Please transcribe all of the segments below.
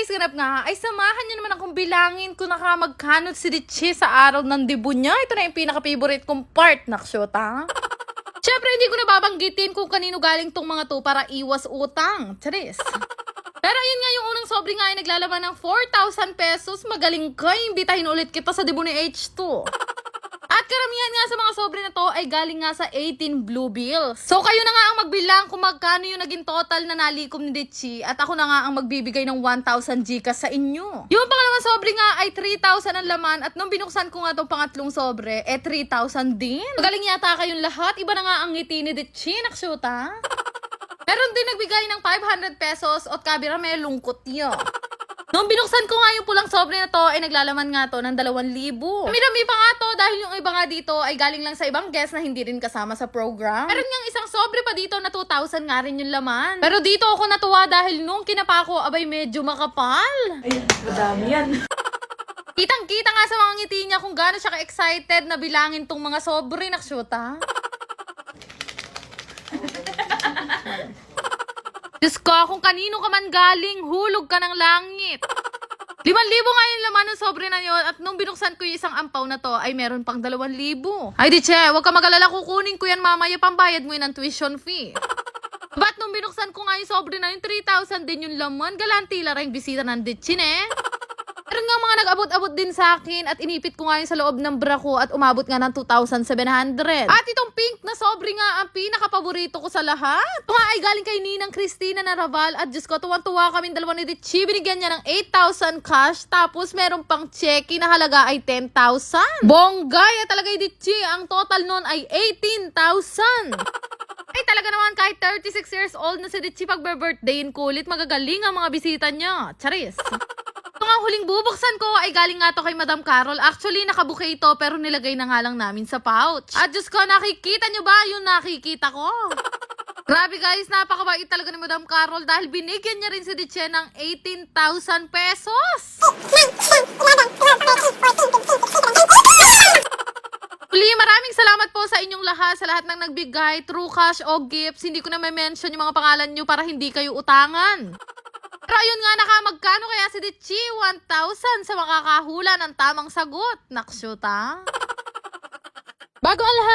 guys, ganap nga, ay samahan nyo naman akong bilangin kung nakamagkanot si Richie sa araw ng debut niya. Ito na yung pinaka-favorite kong part, naksyota. Siyempre, hindi ko nababanggitin kung kanino galing tong mga to para iwas utang. Charis. Pero ayun nga yung unang sobre nga ay naglalaman ng 4,000 pesos. Magaling ka, imbitahin ulit kita sa debut ni H2. Karamihan nga sa mga sobre na to ay galing nga sa 18 blue bills. So kayo na nga ang magbilang kung magkano yung naging total na nalikom ni Richie at ako na nga ang magbibigay ng 1,000 Gcash sa inyo. Yung pangalawang sobre nga ay 3,000 ang laman at nung binuksan ko nga tong pangatlong sobre, eh 3,000 din. Magaling yata kayong lahat. Iba na nga ang ngiti ni Richie, naksyuta. Meron din nagbigay ng 500 pesos at kabira may lungkot niya. Nung binuksan ko nga yung pulang sobre na to, ay naglalaman nga to ng 2,000. Marami pa nga to dahil yung iba nga dito ay galing lang sa ibang guest na hindi rin kasama sa program. Meron nga isang sobre pa dito na 2,000 nga rin yung laman. Pero dito ako natuwa dahil nung kinapa ko, abay medyo makapal. Ayan, madami yan. Kitang-kita nga sa mga ngiti niya kung gaano siya ka-excited na bilangin tong mga sobre na shoota. Diyos ko, kung kanino ka man galing, hulog ka ng langit. Liman libo nga yung laman ng sobre na yun at nung binuksan ko yung isang ampaw na to ay meron pang dalawan libo. Ay di che, huwag ka magalala kukunin ko yan mamaya pambayad mo yun ng tuition fee. Ba't nung binuksan ko nga yung sobre na yung 3,000 din yung laman, galanti lang yung bisita ng ditchin eh. Nag-abot-abot din sa akin at inipit ko nga yung sa loob ng bra ko at umabot nga ng 2,700. At itong pink na sobre nga ang pinaka-paborito ko sa lahat. Ito nga ay galing kay Ninang Christina Naraval at Diyos ko, tuwan-tuwa kami dalawa ni Richie. Binigyan niya ng 8,000 cash tapos meron pang cheque na halaga ay 10,000. Bonggay talaga yung Richie. Ang total nun ay 18,000. Ay talaga naman kahit 36 years old na si Richie pag birthdayin kulit magagaling ang mga bisita niya. Charis. Nga huling bubuksan ko ay galing nga to kay Madam Carol. Actually, nakabuke ito pero nilagay na nga lang namin sa pouch. At Diyos ko, nakikita nyo ba yung nakikita ko? Grabe guys, napakabait talaga ni Madam Carol dahil binigyan niya rin si Diche ng 18,000 pesos. Uli, maraming salamat po sa inyong lahat, sa lahat ng nagbigay, true cash o gifts. Hindi ko na may mention yung mga pangalan nyo para hindi kayo utangan. Pero ayun nga, nakamagkano kaya si Dichi? 1,000 sa makakahula ng tamang sagot. Naksyuta.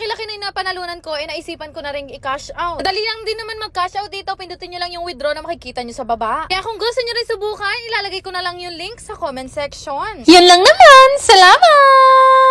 nung malaki-laki na yung napanalunan ko, eh, naisipan ko na rin i-cash out. Madali lang din naman mag-cash out dito. Pindutin nyo lang yung withdraw na makikita nyo sa baba. Kaya kung gusto nyo rin subukan, ilalagay ko na lang yung link sa comment section. Yan lang naman. Salamat!